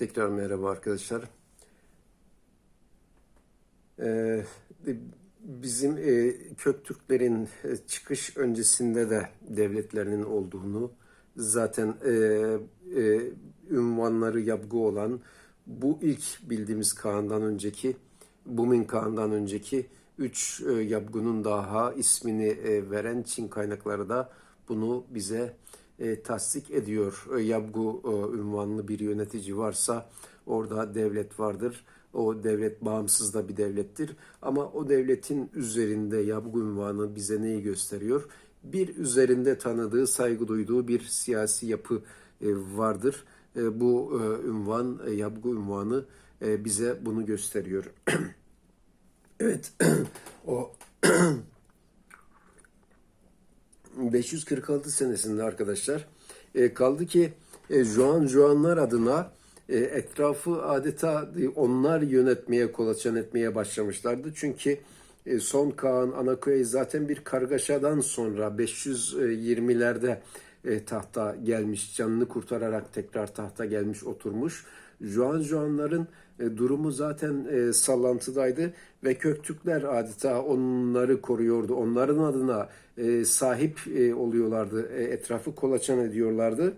Tekrar merhaba arkadaşlar. Ee, bizim e, Köktürklerin e, çıkış öncesinde de devletlerinin olduğunu zaten e, e, ünvanları yapgı olan bu ilk bildiğimiz Kaan'dan önceki Bumin Kaan'dan önceki üç e, yapgının daha ismini e, veren Çin kaynakları da bunu bize e, tasdik ediyor. E, Yabgu e, ünvanlı bir yönetici varsa orada devlet vardır. O devlet bağımsız da bir devlettir. Ama o devletin üzerinde Yabgu ünvanı bize neyi gösteriyor? Bir üzerinde tanıdığı, saygı duyduğu bir siyasi yapı e, vardır. E, bu e, ünvan, e, Yabgu ünvanı e, bize bunu gösteriyor. evet, o 546 senesinde arkadaşlar e, kaldı ki e, Juan Juanlar adına e, etrafı adeta onlar yönetmeye kolaçan etmeye başlamışlardı. Çünkü e, son Kaan Anakoy zaten bir kargaşadan sonra 520'lerde e, tahta gelmiş, canını kurtararak tekrar tahta gelmiş oturmuş. Juan Juanların e, durumu zaten e, sallantıdaydı ve Köktürkler adeta onları koruyordu. Onların adına e, sahip e, oluyorlardı, e, etrafı kolaçan ediyorlardı.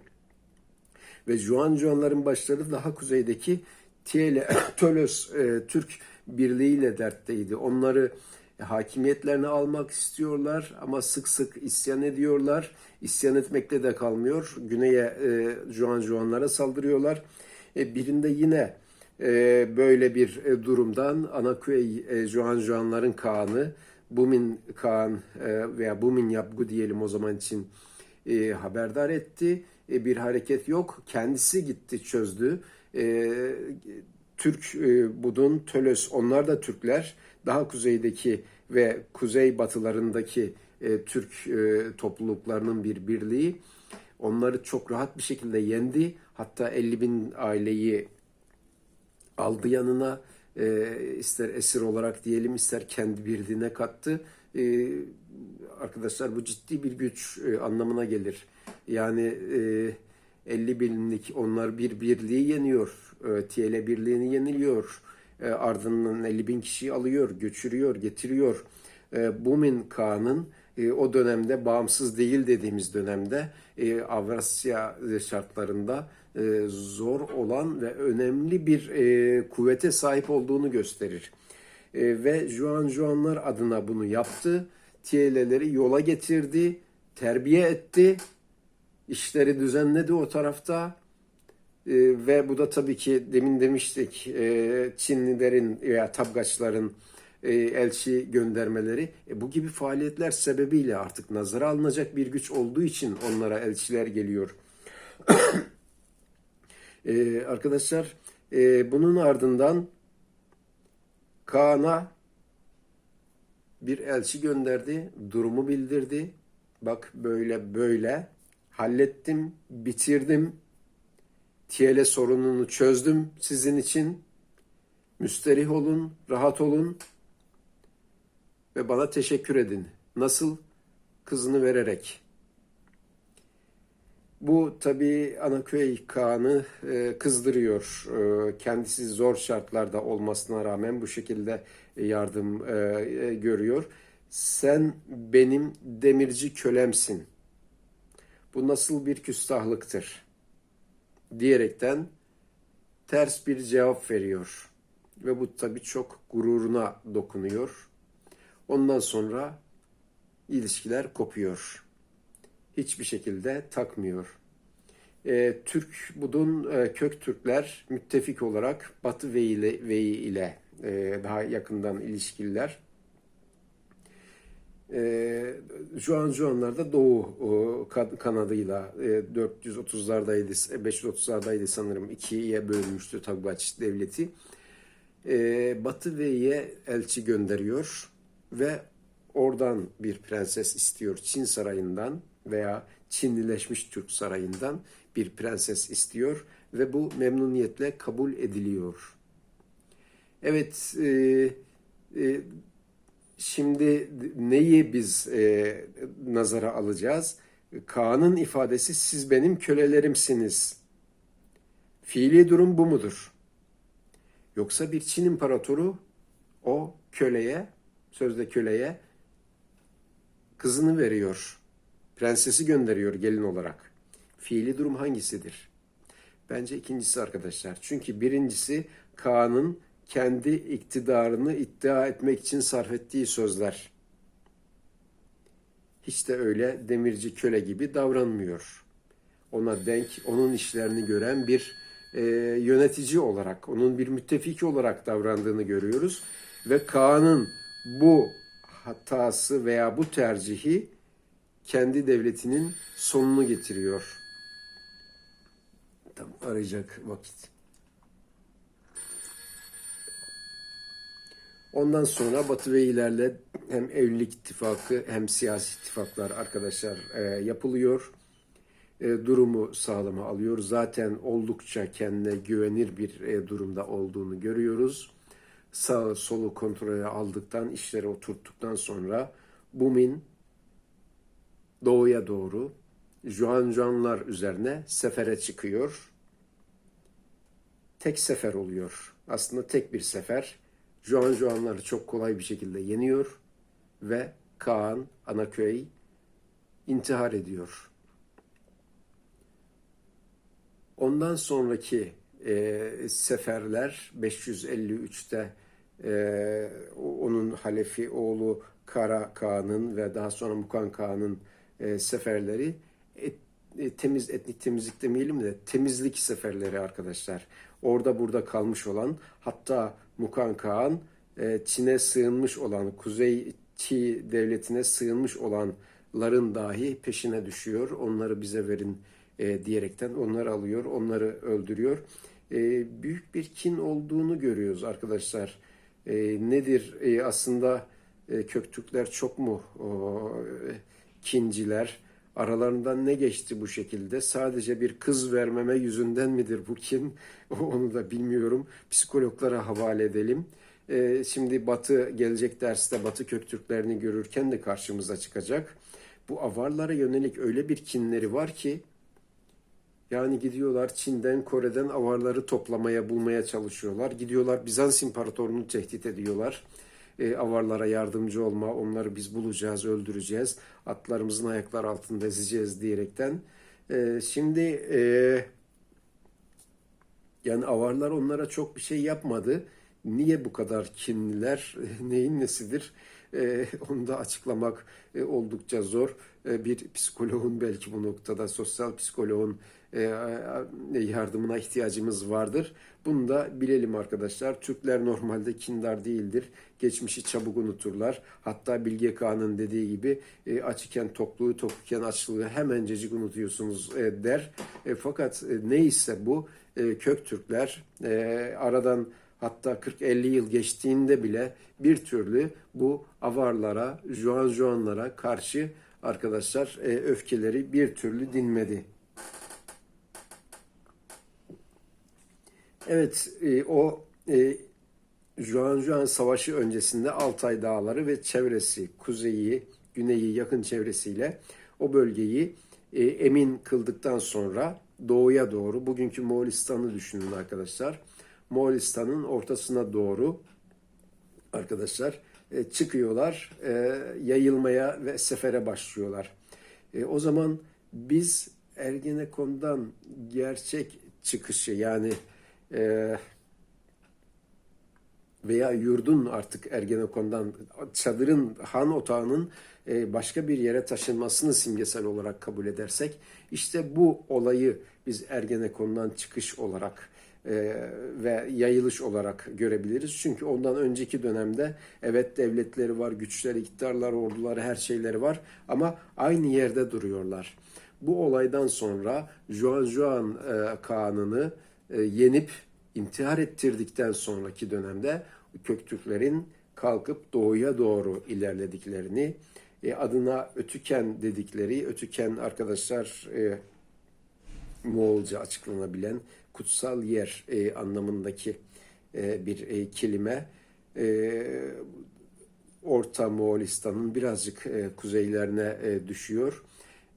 Ve Juan Juanların başları daha kuzeydeki Tiele, Tölos e, Türk birliğiyle dertteydi. Onları e, hakimiyetlerini almak istiyorlar ama sık sık isyan ediyorlar. İsyan etmekle de kalmıyor. Güneye e, Juan Juanlara saldırıyorlar. E, birinde yine e, böyle bir e, durumdan Anakuey e, Juan Juanların Kağan'ı Bumin Kağan e, veya Bumin Yapgu diyelim o zaman için e, haberdar etti. E, bir hareket yok. Kendisi gitti çözdü. Türk Budun, Tölos onlar da Türkler. Daha kuzeydeki ve kuzey batılarındaki Türk topluluklarının bir birliği. Onları çok rahat bir şekilde yendi. Hatta 50 bin aileyi aldı yanına. E, ister esir olarak diyelim ister kendi birliğine kattı. E, arkadaşlar bu ciddi bir güç e, anlamına gelir. Yani e, 50 binlik onlar bir birliği yeniyor. E, TL birliğini yeniliyor. E, ardından 50 bin kişiyi alıyor, göçürüyor, getiriyor. E, Bumin Kağan'ın e, o dönemde bağımsız değil dediğimiz dönemde e, Avrasya şartlarında e, zor olan ve önemli bir e, kuvvete sahip olduğunu gösterir. E, ve Juan Juanlar adına bunu yaptı. Tieleleri yola getirdi, terbiye etti, işleri düzenledi o tarafta. E, ve bu da tabii ki demin demiştik e, Çinlilerin veya tabgaçların e, elçi göndermeleri e, bu gibi faaliyetler sebebiyle artık nazara alınacak bir güç olduğu için onlara elçiler geliyor. E, arkadaşlar e, bunun ardından Kaan'a bir elçi gönderdi, durumu bildirdi. Bak böyle böyle hallettim, bitirdim. Tiyele sorununu çözdüm sizin için. Müsterih olun, rahat olun ve bana teşekkür edin. Nasıl? Kızını vererek. Bu tabii Anaköy Kağan'ı e, kızdırıyor. E, kendisi zor şartlarda olmasına rağmen bu şekilde yardım e, görüyor. Sen benim demirci kölemsin. Bu nasıl bir küstahlıktır? Diyerekten ters bir cevap veriyor. Ve bu tabii çok gururuna dokunuyor. Ondan sonra ilişkiler kopuyor. Hiçbir şekilde takmıyor. E, Türk Budun e, kök Türkler müttefik olarak Batı Veyi ile, Veyi ile e, daha yakından ilişkililer. E, Juan Juanlar Doğu o, kanadıyla e, 430'lardaydı, 530'lardaydı sanırım. ikiye bölünmüştü Tabgaç devleti. E, Batı Veyi'ye elçi gönderiyor ve oradan bir prenses istiyor Çin sarayından veya Çinlileşmiş Türk sarayından bir prenses istiyor ve bu memnuniyetle kabul ediliyor. Evet, e, e, şimdi neyi biz e, nazara alacağız? Kaan'ın ifadesi siz benim kölelerimsiniz. Fiili durum bu mudur? Yoksa bir Çin imparatoru o köleye, sözde köleye kızını veriyor. Prensesi gönderiyor gelin olarak. Fiili durum hangisidir? Bence ikincisi arkadaşlar. Çünkü birincisi Kaan'ın kendi iktidarını iddia etmek için sarf ettiği sözler. Hiç de öyle demirci köle gibi davranmıyor. Ona denk, onun işlerini gören bir e, yönetici olarak, onun bir müttefiki olarak davrandığını görüyoruz. Ve Kaan'ın bu hatası veya bu tercihi kendi devletinin sonunu getiriyor. Tam arayacak vakit. Ondan sonra Batı ve ilerle hem evlilik ittifakı hem siyasi ittifaklar arkadaşlar e, yapılıyor. E, durumu sağlama alıyor. Zaten oldukça kendine güvenir bir e, durumda olduğunu görüyoruz. Sağ solu kontrole aldıktan, işleri oturttuktan sonra Bumin doğuya doğru Juanjanlar üzerine sefere çıkıyor. Tek sefer oluyor. Aslında tek bir sefer. Juan Juanları çok kolay bir şekilde yeniyor ve Kaan Anaköy intihar ediyor. Ondan sonraki e, seferler 553'te e, onun halefi oğlu Kara Kağan'ın ve daha sonra Mukan Kağan'ın e, seferleri et, e, temiz etnik temizlik demeyelim de temizlik seferleri arkadaşlar. Orada burada kalmış olan hatta Mukan Kağan e, Çin'e sığınmış olan Kuzey Çi devletine sığınmış olanların dahi peşine düşüyor. Onları bize verin e, diyerekten onları alıyor, onları öldürüyor. E, büyük bir kin olduğunu görüyoruz arkadaşlar. E, nedir e, aslında e, Köktürkler çok mu o, e, kinciler? Aralarından ne geçti bu şekilde? Sadece bir kız vermeme yüzünden midir bu kin? Onu da bilmiyorum. Psikologlara havale edelim. Ee, şimdi Batı gelecek derste Batı Köktürklerini görürken de karşımıza çıkacak. Bu avarlara yönelik öyle bir kinleri var ki yani gidiyorlar Çin'den, Kore'den avarları toplamaya, bulmaya çalışıyorlar. Gidiyorlar Bizans İmparatorluğunu tehdit ediyorlar. E, avarlara yardımcı olma, onları biz bulacağız, öldüreceğiz. Atlarımızın ayaklar altında ezeceğiz diyerekten. E, şimdi e, yani avarlar onlara çok bir şey yapmadı. Niye bu kadar kinliler, neyin nesidir? E, onu da açıklamak e, oldukça zor. E, bir psikoloğun belki bu noktada, sosyal psikoloğun e, yardımına ihtiyacımız vardır. Bunu da bilelim arkadaşlar. Türkler normalde kindar değildir. Geçmişi çabuk unuturlar. Hatta Bilge Kağan'ın dediği gibi e, aç iken tokluğu, tok iken açlığı hemencecik unutuyorsunuz der. Fakat neyse bu kök Türkler aradan hatta 40-50 yıl geçtiğinde bile bir türlü bu avarlara, Juan Juanlara karşı arkadaşlar e, öfkeleri bir türlü dinmedi. Evet, e, o e, Juan Savaşı öncesinde Altay Dağları ve çevresi, kuzeyi, güneyi, yakın çevresiyle o bölgeyi e, emin kıldıktan sonra doğuya doğru, bugünkü Moğolistan'ı düşünün arkadaşlar. Moğolistan'ın ortasına doğru arkadaşlar çıkıyorlar, e, yayılmaya ve sefere başlıyorlar. E, o zaman biz Ergenekon'dan gerçek çıkışı yani e, veya yurdun artık Ergenekon'dan çadırın, han otağının e, başka bir yere taşınmasını simgesel olarak kabul edersek işte bu olayı biz Ergenekon'dan çıkış olarak e, ve yayılış olarak görebiliriz. Çünkü ondan önceki dönemde evet devletleri var, güçleri, iktidarlar, orduları, her şeyleri var ama aynı yerde duruyorlar. Bu olaydan sonra Juan Juan e, Kağan'ını e, yenip intihar ettirdikten sonraki dönemde Köktürklerin kalkıp doğuya doğru ilerlediklerini, e, adına Ötüken dedikleri, Ötüken arkadaşlar e, Moğolca açıklanabilen kutsal yer e, anlamındaki e, bir e, kelime. E, Orta Moğolistan'ın birazcık e, kuzeylerine e, düşüyor.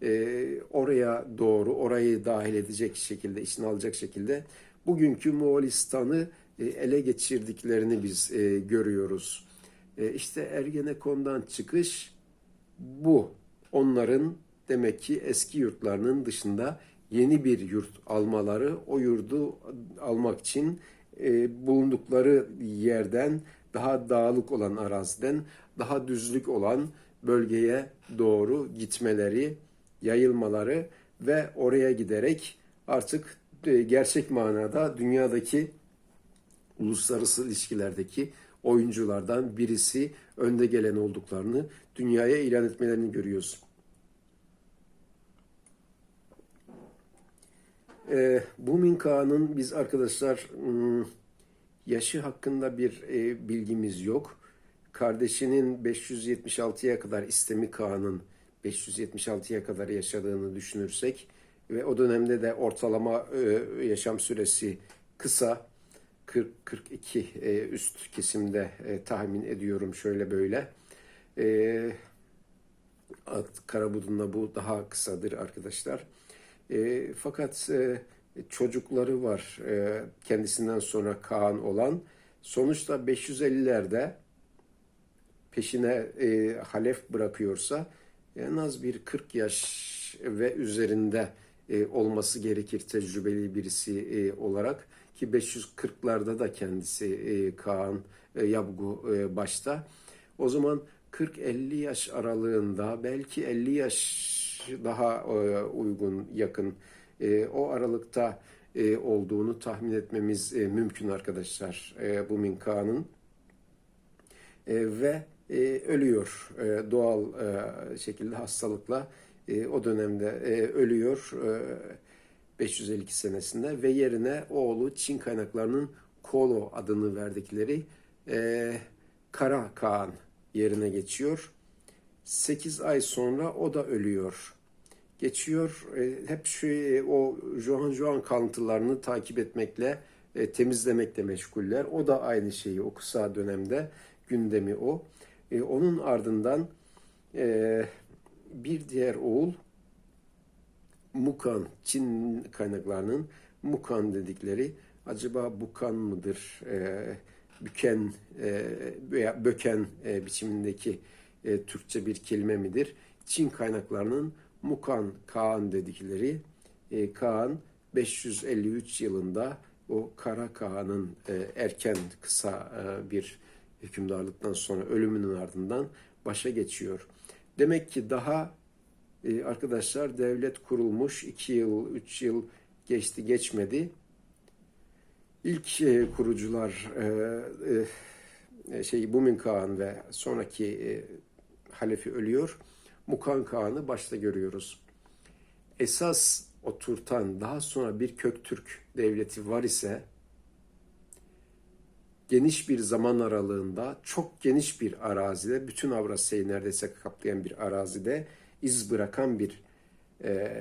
E, oraya doğru, orayı dahil edecek şekilde, içine alacak şekilde bugünkü Moğolistan'ı e, ele geçirdiklerini biz e, görüyoruz. E, işte Ergenekon'dan çıkış bu. Onların demek ki eski yurtlarının dışında yeni bir yurt almaları, o yurdu almak için e, bulundukları yerden daha dağlık olan araziden daha düzlük olan bölgeye doğru gitmeleri, yayılmaları ve oraya giderek artık e, gerçek manada dünyadaki uluslararası ilişkilerdeki oyunculardan birisi önde gelen olduklarını dünyaya ilan etmelerini görüyoruz. E, bu Minka'nın biz arkadaşlar hmm, yaşı hakkında bir e, bilgimiz yok. Kardeşinin 576'ya kadar İstemi Kağan'ın 576'ya kadar yaşadığını düşünürsek ve o dönemde de ortalama e, yaşam süresi kısa 40-42 e, üst kesimde e, tahmin ediyorum şöyle böyle. E, Karabudun'da bu daha kısadır arkadaşlar. E, fakat e, çocukları var e, kendisinden sonra Kaan olan. Sonuçta 550'lerde peşine e, halef bırakıyorsa en az bir 40 yaş ve üzerinde e, olması gerekir tecrübeli birisi e, olarak ki 540'larda da kendisi e, Kaan e, Yabgu e, başta. O zaman 40-50 yaş aralığında belki 50 yaş daha e, uygun yakın e, o aralıkta e, olduğunu tahmin etmemiz mümkün arkadaşlar bu Minka'nın ve ölüyor doğal şekilde hastalıkla o dönemde ölüyor e, 552 senesinde ve yerine oğlu Çin kaynaklarının Kolo adını verdikleri Kara Kaan yerine geçiyor. 8 ay sonra o da ölüyor. Geçiyor e, hep şu e, o Johan Johan kalıntılarını takip etmekle e, temizlemekle meşguller. O da aynı şeyi o kısa dönemde gündemi o. Onun ardından bir diğer oğul Mukan, Çin kaynaklarının Mukan dedikleri acaba Bukan mıdır, Büken veya Böken biçimindeki Türkçe bir kelime midir? Çin kaynaklarının Mukan Kaan dedikleri e, Kaan 553 yılında o Kara Kaan'ın e, erken kısa e, bir hükümdarlıktan sonra ölümünün ardından başa geçiyor. Demek ki daha e, arkadaşlar devlet kurulmuş 2 yıl 3 yıl geçti geçmedi. İlk e, kurucular e, e, şey Bumin Kağan ve sonraki e, halefi ölüyor. Mukan Kağan'ı başta görüyoruz. Esas oturtan daha sonra bir Köktürk devleti var ise geniş bir zaman aralığında çok geniş bir arazide bütün Avrasya'yı neredeyse kaplayan bir arazide iz bırakan bir e,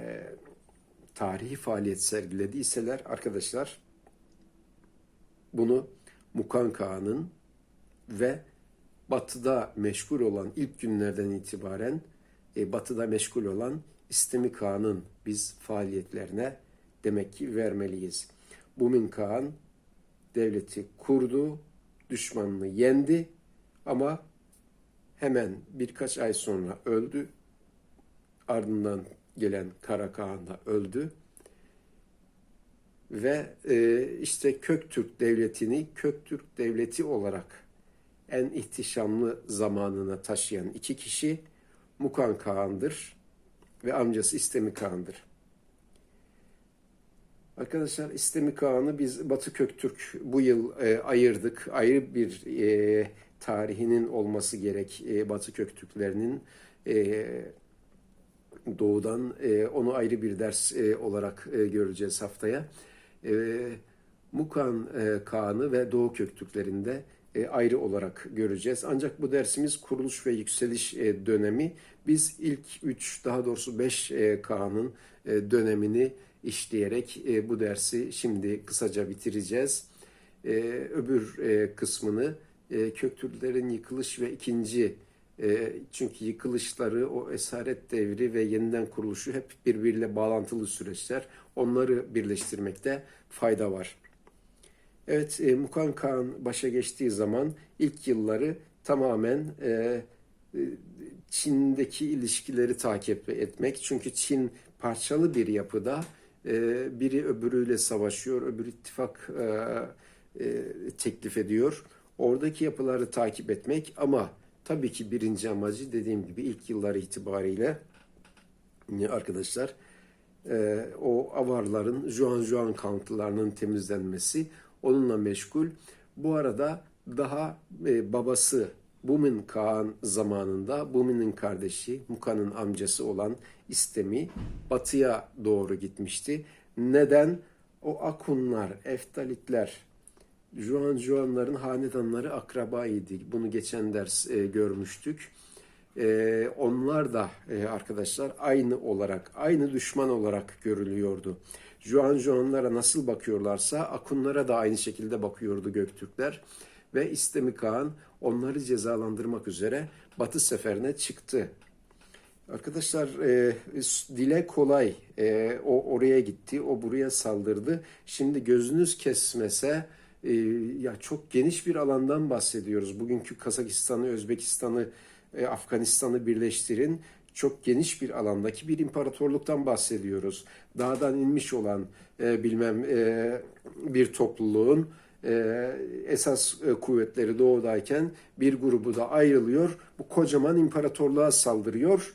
tarihi faaliyet sergilediyseler arkadaşlar bunu Mukan Kağan'ın ve batıda meşgul olan ilk günlerden itibaren e, batıda meşgul olan İstemi biz faaliyetlerine demek ki vermeliyiz. Bumin Kağan devleti kurdu, düşmanını yendi ama hemen birkaç ay sonra öldü. Ardından gelen Kara Kağan da öldü. Ve e, işte Köktürk Devleti'ni Köktürk Devleti olarak en ihtişamlı zamanına taşıyan iki kişi Mukan Kağan'dır ve amcası İstemi Kağan'dır. Arkadaşlar İstemi Kağan'ı biz Batı Köktürk bu yıl e, ayırdık. Ayrı bir e, tarihinin olması gerek e, Batı Köktürklerinin e, doğudan e, onu ayrı bir ders e, olarak e, göreceğiz haftaya. E, Mukan e, Kağan'ı ve Doğu Köktürklerinde ayrı olarak göreceğiz. Ancak bu dersimiz kuruluş ve yükseliş e, dönemi. Biz ilk 3 daha doğrusu 5 e, Kağan'ın e, dönemini işleyerek e, bu dersi şimdi kısaca bitireceğiz. E, öbür e, kısmını e, Köktürklerin yıkılış ve ikinci e, çünkü yıkılışları, o esaret devri ve yeniden kuruluşu hep birbiriyle bağlantılı süreçler. Onları birleştirmekte fayda var. Evet, e, Mukan Kağan başa geçtiği zaman ilk yılları tamamen e, e, Çin'deki ilişkileri takip etmek. Çünkü Çin parçalı bir yapıda e, biri öbürüyle savaşıyor, öbür ittifak e, e, teklif ediyor. Oradaki yapıları takip etmek ama tabii ki birinci amacı dediğim gibi ilk yılları itibariyle e, arkadaşlar e, o avarların Juan Juan kantılarının temizlenmesi onunla meşgul. Bu arada daha e, babası Bumin Kağan zamanında Bumin'in kardeşi Muka'nın amcası olan İstemi batıya doğru gitmişti. Neden? O Akunlar, Eftalitler, Juan Juanların hanedanları akrabaydı. Bunu geçen ders e, görmüştük. E, onlar da e, arkadaşlar aynı olarak, aynı düşman olarak görülüyordu. Juan Juanlara nasıl bakıyorlarsa Akunlara da aynı şekilde bakıyordu Göktürkler. Ve İstemi Kağan onları cezalandırmak üzere Batı seferine çıktı. Arkadaşlar e, dile kolay. E, o oraya gitti, o buraya saldırdı. Şimdi gözünüz kesmese e, ya çok geniş bir alandan bahsediyoruz. Bugünkü Kazakistan'ı, Özbekistan'ı, e, Afganistan'ı birleştirin. Çok geniş bir alandaki bir imparatorluktan bahsediyoruz. Dağdan inmiş olan e, bilmem e, bir topluluğun e, esas e, kuvvetleri doğudayken bir grubu da ayrılıyor. Bu kocaman imparatorluğa saldırıyor.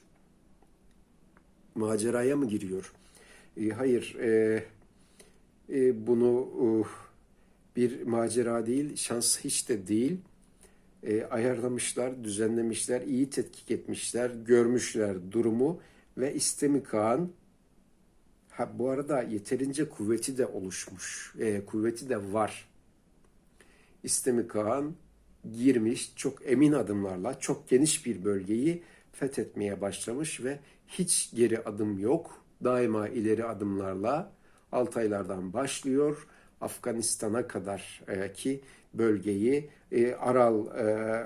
Maceraya mı giriyor? E, hayır, e, e, bunu uh, bir macera değil, şans hiç de değil. E, ayarlamışlar, düzenlemişler, iyi tetkik etmişler, görmüşler durumu ve istemi Kağan ha, bu arada yeterince kuvveti de oluşmuş, e, kuvveti de var. İstemi Kağan girmiş çok emin adımlarla çok geniş bir bölgeyi fethetmeye başlamış ve hiç geri adım yok. Daima ileri adımlarla Altaylardan başlıyor. Afganistan'a kadar e, ki bölgeyi e, Aral e,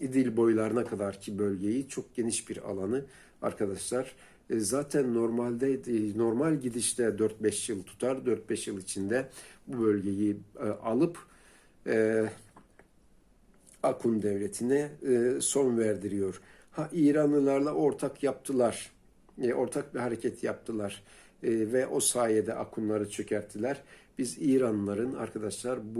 İdil boylarına kadar ki bölgeyi çok geniş bir alanı arkadaşlar e, zaten normalde e, normal gidişte 4-5 yıl tutar 4-5 yıl içinde bu bölgeyi e, alıp e, Akun devletine e, son verdiriyor. Ha İranlılarla ortak yaptılar. E, ortak bir hareket yaptılar. E, ve o sayede Akunları çökerttiler. Biz İranlıların arkadaşlar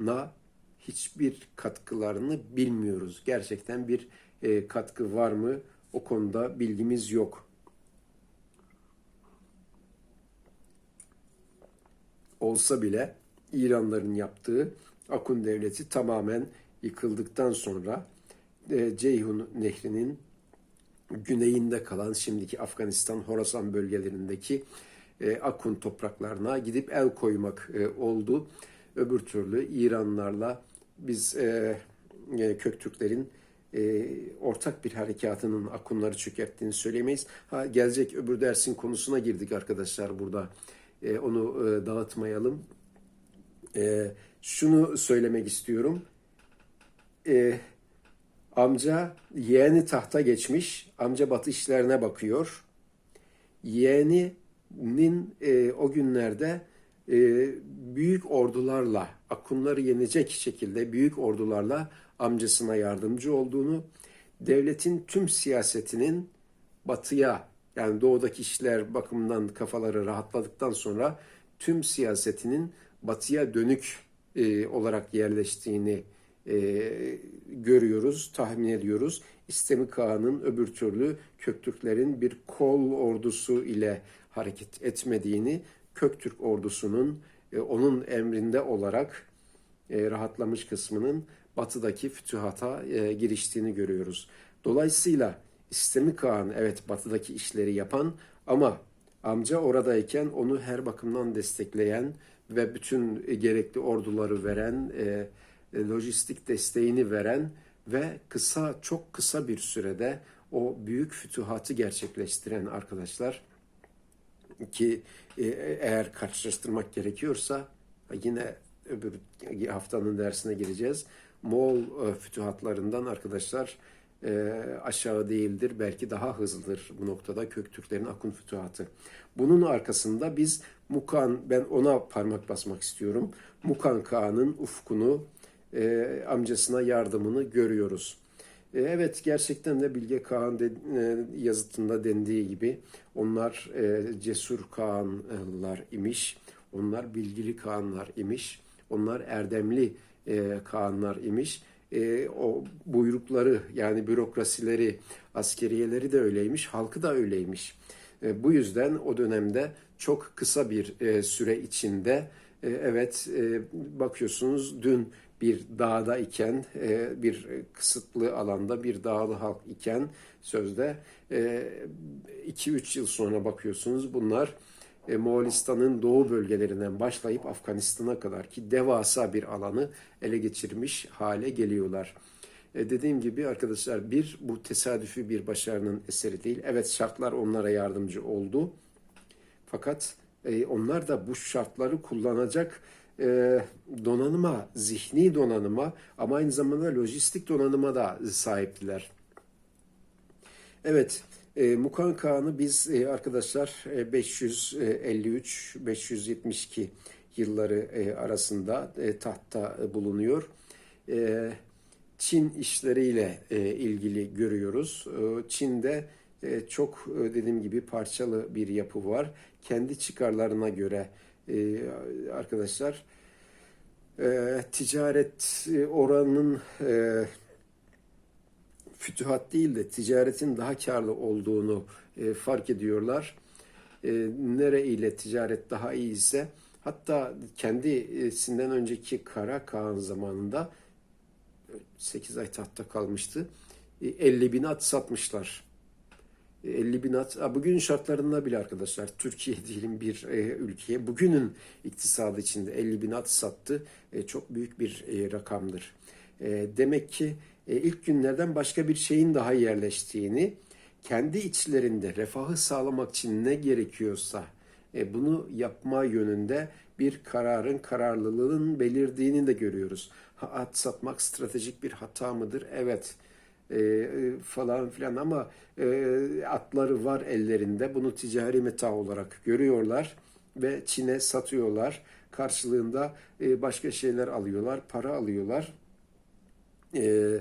buna hiçbir katkılarını bilmiyoruz. Gerçekten bir e, katkı var mı? O konuda bilgimiz yok. Olsa bile İranların yaptığı Akun devleti tamamen yıkıldıktan sonra e, Ceyhun Nehri'nin güneyinde kalan şimdiki Afganistan, Horasan bölgelerindeki e, Akun topraklarına gidip el koymak e, oldu. Öbür türlü İranlarla biz e, e, Köktürklerin e, ortak bir harekatının Akunları çökerttiğini söyleyemeyiz. Ha, gelecek öbür dersin konusuna girdik arkadaşlar burada. E, onu e, dağıtmayalım. E, şunu söylemek istiyorum. E, amca yeğeni tahta geçmiş. Amca batı işlerine bakıyor. Yeğeninin e, o günlerde e, büyük ordularla, Akunları yenecek şekilde büyük ordularla amcasına yardımcı olduğunu, devletin tüm siyasetinin batıya yani doğudaki işler bakımından kafaları rahatladıktan sonra tüm siyasetinin batıya dönük e, olarak yerleştiğini e, görüyoruz, tahmin ediyoruz. İstemi Kağan'ın öbür türlü Köktürklerin bir kol ordusu ile hareket etmediğini, Köktürk ordusunun e, onun emrinde olarak e, rahatlamış kısmının batıdaki fütühata e, giriştiğini görüyoruz. Dolayısıyla İstemi Kağan evet batıdaki işleri yapan ama amca oradayken onu her bakımdan destekleyen ve bütün gerekli orduları veren, e, lojistik desteğini veren ve kısa çok kısa bir sürede o büyük fütühatı gerçekleştiren arkadaşlar ki e, eğer karşılaştırmak gerekiyorsa yine öbür haftanın dersine gireceğiz. Moğol e, fütühatlarından arkadaşlar e, aşağı değildir. Belki daha hızlıdır bu noktada Köktürklerin Akun fütühatı. Bunun arkasında biz Mukan ben ona parmak basmak istiyorum. Mukan Kağan'ın ufkunu, amcasına yardımını görüyoruz. E, evet gerçekten de Bilge Kağan de, e, yazıtında dendiği gibi onlar e, cesur Kağanlar imiş. Onlar bilgili Kağanlar imiş. Onlar erdemli Kağanlar imiş. O buyrukları yani bürokrasileri, askeriyeleri de öyleymiş, halkı da öyleymiş. Bu yüzden o dönemde çok kısa bir süre içinde evet bakıyorsunuz dün bir dağda iken e, bir kısıtlı alanda bir dağlı halk iken sözde 2-3 yıl sonra bakıyorsunuz bunlar e, Moğolistan'ın doğu bölgelerinden başlayıp Afganistan'a kadar ki devasa bir alanı ele geçirmiş hale geliyorlar. E, dediğim gibi arkadaşlar bir bu tesadüfi bir başarının eseri değil. Evet şartlar onlara yardımcı oldu. Fakat e, onlar da bu şartları kullanacak e, donanıma, zihni donanıma ama aynı zamanda lojistik donanıma da sahiptiler. Evet, e, Mukan Kağan'ı biz e, arkadaşlar e, 553-572 yılları e, arasında e, tahtta e, bulunuyor. E, Çin işleriyle e, ilgili görüyoruz. E, Çin'de e, çok e, dediğim gibi parçalı bir yapı var. Kendi çıkarlarına göre e, arkadaşlar e, ticaret e, oranının e, fütühat değil de ticaretin daha karlı olduğunu e, fark ediyorlar. E, nere ticaret daha iyi ise hatta kendisinden önceki Kara Kağan zamanında 8 ay tahtta kalmıştı. E, 50 bin at satmışlar. E, 50 bin at. Bugünün şartlarında bile arkadaşlar Türkiye diyelim bir e, ülkeye bugünün iktisadı içinde 50 bin at sattı. E, çok büyük bir e, rakamdır. E, demek ki ilk günlerden başka bir şeyin daha yerleştiğini, kendi içlerinde refahı sağlamak için ne gerekiyorsa bunu yapma yönünde bir kararın, kararlılığın belirdiğini de görüyoruz. At satmak stratejik bir hata mıdır? Evet. E, e, falan filan ama e, atları var ellerinde. Bunu ticari meta olarak görüyorlar ve Çin'e satıyorlar. Karşılığında e, başka şeyler alıyorlar, para alıyorlar. Ee,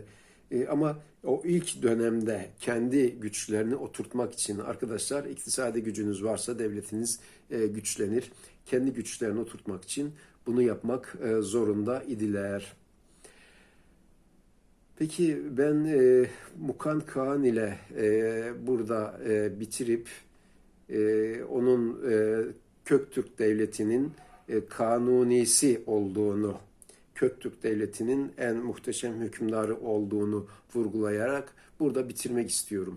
e, ama o ilk dönemde kendi güçlerini oturtmak için arkadaşlar iktisadi gücünüz varsa devletiniz e, güçlenir. Kendi güçlerini oturtmak için bunu yapmak e, zorunda idiler. Peki ben e, Mukan Kağan ile e, burada e, bitirip e, onun e, Köktürk Devleti'nin e, kanunisi olduğunu Köktürk Devleti'nin en muhteşem hükümdarı olduğunu vurgulayarak burada bitirmek istiyorum.